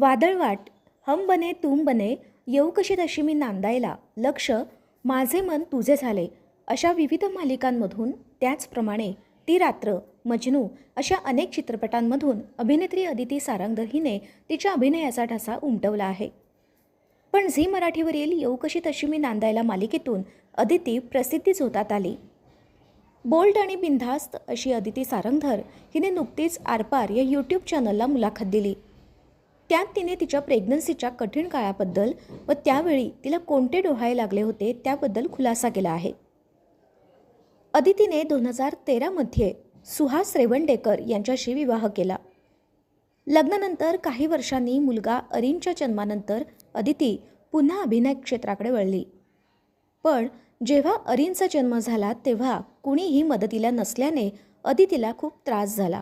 वादळवाट हम बने तुम बने येऊ कशी तशी मी नांदायला. लक्ष माझे मन तुझे झाले. अशा विविध मालिकांमधून त्याचप्रमाणे ती रात्र मजनू अशा अनेक चित्रपटांमधून अभिनेत्री अदिती सारंगधर हिने तिच्या अभिनयाचा ठसा उमटवला आहे. पण झी मराठीवरील येऊ कशी तशी मी नांदायला मालिकेतून अदिती प्रसिद्धीच होतात आली. बोल्ड आणि बिनधास्त अशी अदिती सारंगधर हिने नुकतीच आरपार या यूट्यूब चॅनलला मुलाखत दिली. त्यात तिने तिच्या प्रेग्नन्सीच्या कठीण काळाबद्दल व त्यावेळी तिला कोणते डोहाळे लागले होते त्याबद्दल खुलासा केला आहे. अदितीने दोन हजार तेरामध्ये सुहास रेवंडेकर यांच्याशी विवाह केला. लग्नानंतर काही वर्षांनी मुलगा अरिनच्या जन्मानंतर अदिती पुन्हा अभिनय क्षेत्राकडे वळली. पण जेव्हा अरिनचा जन्म झाला तेव्हा कुणीही मदतीला नसल्याने अदितीला खूप त्रास झाला.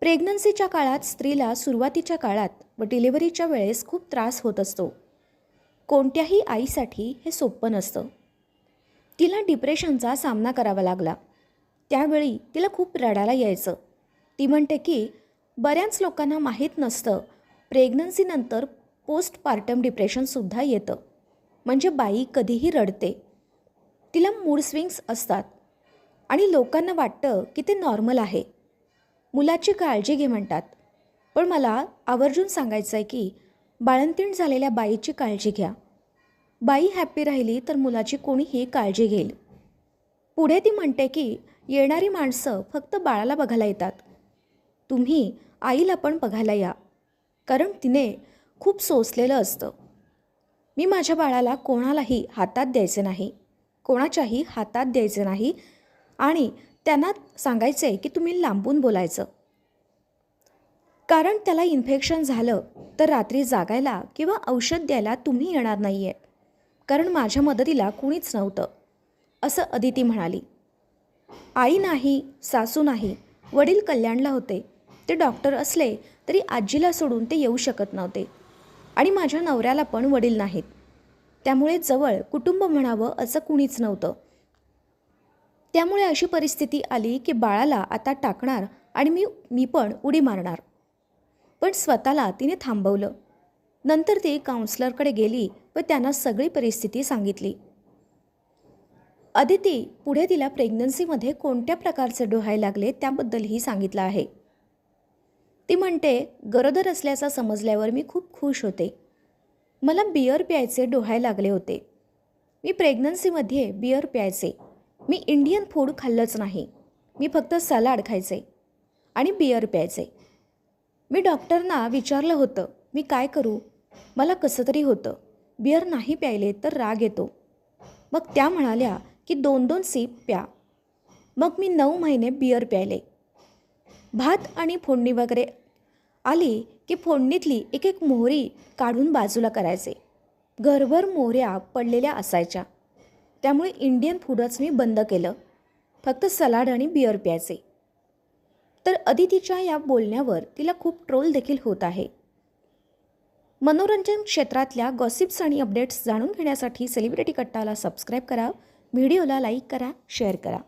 प्रेग्नन्सीच्या काळात स्त्रीला सुरुवातीच्या काळात व डिलिव्हरीच्या वेळेस खूप त्रास होत असतो. कोणत्याही आईसाठी हे सोपं नसतं. तिला डिप्रेशनचा सामना करावा लागला. त्यावेळी तिला खूप रडायला यायचं. ती म्हणते की बऱ्याच लोकांना माहीत नसतं प्रेग्नन्सीनंतर पोस्टपार्टम डिप्रेशनसुद्धा येतं. म्हणजे बाई कधीही रडते. तिला मूड स्विंग्स असतात आणि लोकांना वाटतं की ते नॉर्मल आहे. मुलाची काळजी घे म्हणतात. पण मला आवर्जून सांगायचं आहे की बाळंतीण झालेल्या बाईची काळजी घ्या. बाई हॅप्पी राहिली तर मुलाची कोणीही काळजी घेईल. पुढे ती म्हणते की येणारी माणसं फक्त बाळाला बघायला येतात. तुम्ही आईला पण बघायला या. कारण तिने खूप सोसलेलं असतं. मी माझ्या बाळाला कोणालाही हातात द्यायचे नाही. कोणाच्याही हातात द्यायचे नाही. आणि त्यांना सांगायचं आहे की तुम्ही लांबून बोलायचं. कारण त्याला इन्फेक्शन झालं तर रात्री जागायला किंवा औषध द्यायला तुम्ही येणार नाही आहे कारण माझ्या मदतीला कुणीच नव्हतं असं अदिती म्हणाली. आई नाही सासू नाही वडील कल्याणला होते. ते डॉक्टर असले तरी आजीला सोडून ते येऊ शकत नव्हते. आणि माझ्या नवऱ्याला पण वडील नाहीत. त्यामुळे जवळ कुटुंब म्हणावं असं कुणीच नव्हतं. त्यामुळे अशी परिस्थिती आली की बाळाला आता टाकणार आणि मी मी पण उडी मारणार. पण स्वतःला तिने थांबवलं. नंतर ती काउन्सलरकडे गेली व त्यांना सगळी परिस्थिती सांगितली. अदिती पुढे तिला प्रेग्नन्सीमध्ये कोणत्या प्रकारचे डोहाय लागले त्याबद्दलही सांगितलं आहे. ती म्हणते गरोदर असल्याचं समजल्यावर मी खूप खुश होते. मला बियर प्यायचे डोहाय लागले होते. मी प्रेग्नन्सीमध्ये बियर प्यायचे. मी इंडियन फूड खाल्लंच नाही. मी फक्त सलाड खायचे आणि बियर प्यायचे. मी डॉक्टरना विचारलं होतं मी काय करू? मला कसं तरी होतं. बियर नाही प्यायले तर राग येतो. मग त्या म्हणाल्या की दोन दोन सीप प्या. मग मी नऊ महिने बियर प्यायले. भात आणि फोडणी वगैरे आली की फोडणीतली एक एक मोहरी काढून बाजूला करायचे. घरभर मोहऱ्या पडलेल्या असायच्या. त्यामुळे इंडियन फूडच मी बंद केलं. फक्त सलाड आणि बिअर प्यायचे. तर अदितीच्या या बोलण्यावर तिला खूप ट्रोल देखील होत आहे. मनोरंजन क्षेत्रातल्या गॉसिप्स आणि अपडेट्स जाणून घेण्यासाठी सेलिब्रिटी कट्टाला सबस्क्राईब करा. व्हिडिओला लाईक करा शेअर करा.